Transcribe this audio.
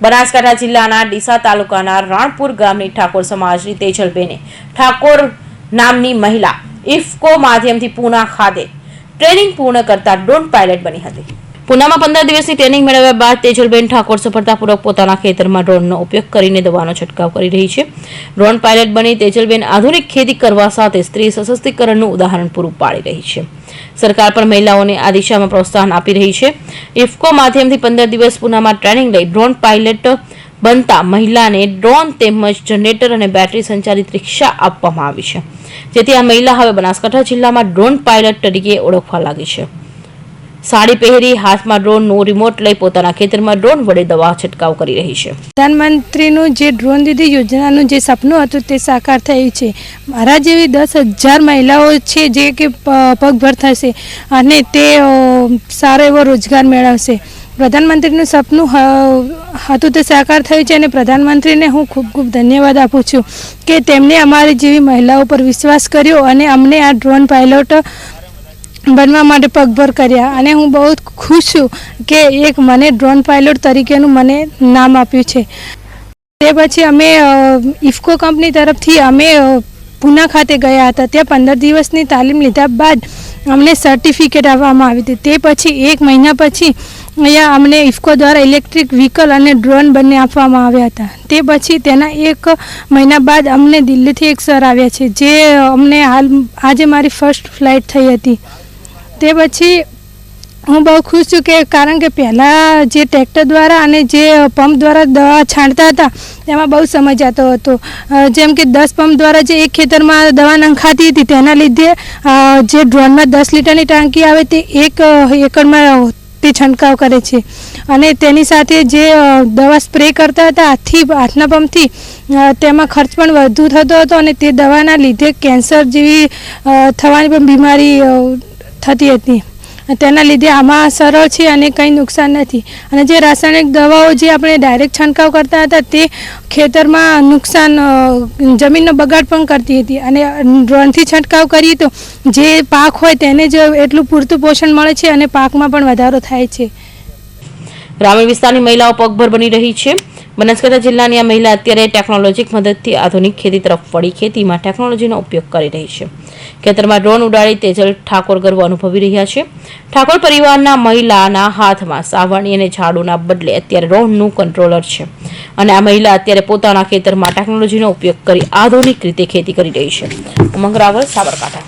બનાસકાંઠા જિલ્લાના ડીસા તાલુકાના રાણપુર ગામની ઠાકોર સમાજની તેજલબેને ઠાકોર નામની મહિલા ઇફકો માધ્યમથી પૂના ખાતે ટ્રેનિંગ પૂર્ણ કરતા ડ્રોન પાયલટ બની હતી. પૂનામાં પંદર દિવસની ટ્રેનિંગ મેળવ્યા બાદ તેજલબેન ઠાકોર સફળતાપૂર્વક પોતાના ખેતરમાં ડ્રોનનો ઉપયોગ કરીને દવાનો છંટકાવ કરી રહી છે. ડ્રોન પાયલટ બની તેજલબેન આધુનિક ખેતી કરવા સાથે સ્ત્રી સશક્તિકરણનું ઉદાહરણ પૂરું પાડી રહી છે. સરકાર પણ મહિલાઓને આ દિશામાં પ્રોત્સાહન આપી રહી છે. ઇફકો માધ્યમથી પંદર દિવસ પૂનામાં ટ્રેનિંગ લઈ ડ્રોન પાયલટ બનતા મહિલાને ડ્રોન તેમજ જનરેટર અને બેટરી સંચાલિત રિક્ષા આપવામાં આવી છે. જેથી આ મહિલા હવે બનાસકાંઠા જિલ્લામાં ડ્રોન પાયલટ તરીકે ઓળખવા લાગી છે. સાડી પહેરી હાથમાં ડ્રોનનું રિમોટ લઈ પોતાના ખેતરમાં ડ્રોન વડે દવા છંટકાવ કરી રહી છે. પ્રધાનમંત્રીનું જે ડ્રોન દીદી યોજનાનું જે સપનું હતું તે સાકાર થયું છે. મારા જેવી દસ હજાર મહિલાઓ છે જે કે પગભર થશે અને તે સારો એવો રોજગાર મેળવશે. પ્રધાનમંત્રીનું સપનું હતું તે સાકાર થયું છે અને પ્રધાનમંત્રીને હું ખૂબ ખૂબ ધન્યવાદ આપું છું કે તેમણે અમારી જેવી મહિલાઓ પર વિશ્વાસ કર્યો અને અમને આ ડ્રોન પાયલોટ બનવા માટે પગભર કર્યા અને હું બહુ ખુશ છું કે એક મને ડ્રોન પાયલોટ તરીકેનું મને નામ આપ્યું છે. તે પછી અમે ઇફકો કંપની તરફથી અમે પૂના ખાતે ગયા હતા. ત્યાં પંદર દિવસની તાલીમ લીધા બાદ અમને સર્ટિફિકેટ આપવામાં આવી હતી. તે પછી એક મહિના પછી અહીંયા અમને ઇફકો દ્વારા ઇલેક્ટ્રિક વ્હીકલ અને ડ્રોન બંને આપવામાં આવ્યા હતા. તે પછી તેના એક મહિના બાદ અમને દિલ્હીથી એક સર આવ્યા છે, જે અમને હાલ, આજે મારી ફર્સ્ટ ફ્લાઇટ થઈ હતી. તે પછી હું બહુ ખુશ છું કે કારણ કે પહેલાં જે ટ્રેક્ટર દ્વારા અને જે પંપ દ્વારા દવા છાંટતા હતા તેમાં બહુ સમય જતો હતો. જેમ કે દસ પંપ દ્વારા જે એક ખેતરમાં દવા નંખાતી હતી, તેના લીધે જે ડ્રોનમાં દસ લીટરની ટાંકી આવે તે એક એકરમાં તે છંટકાવ કરે છે. અને તેની સાથે જે દવા સ્પ્રે કરતા હતા હાથથી હાથના પંપથી તેમાં ખર્ચ પણ વધુ થતો હતો અને તે દવાના લીધે કેન્સર જેવી થવાની પણ બીમારી થતી હતી. તેના લીધે આમાં સરળ છે અને કંઈ નુકસાન નથી. અને જે રાસાયણિક દવાઓ જે આપણે ડાયરેક્ટ છંટકાવ કરતા હતા તે ખેતરમાં નુકસાન જમીનનો બગાડ પણ કરતી હતી. અને ડ્રોનથી છંટકાવ કરીએ તો જે પાક હોય તેને જ એટલું પૂરતું પોષણ મળે છે અને પાકમાં પણ વધારો થાય છે. ગ્રામીણ વિસ્તારની મહિલાઓ પગભર બની રહી છે. બનાસકાંઠા જિલ્લાની આ મહિલા અત્યારે ટેકનોલોજીક મદદથી આધુનિક ખેતી તરફ વળી ખેતીમાં ટેકનોલોજીનો ઉપયોગ કરી રહી છે. ખેતરમાં ડ્રોન ઉડાડી તેજલ ઠાકોર ગર્વ અનુભવી રહ્યા છે. ઠાકોર પરિવારના મહિલાના હાથમાં સાવરણી અને ઝાડુના બદલે અત્યારે ડ્રોનનું કંટ્રોલર છે. અને આ મહિલા અત્યારે પોતાના ખેતરમાં ટેકનોલોજીનો ઉપયોગ કરી આધુનિક રીતે ખેતી કરી રહી છે. ઉમંગ રાવલ, સાબરકાંઠા.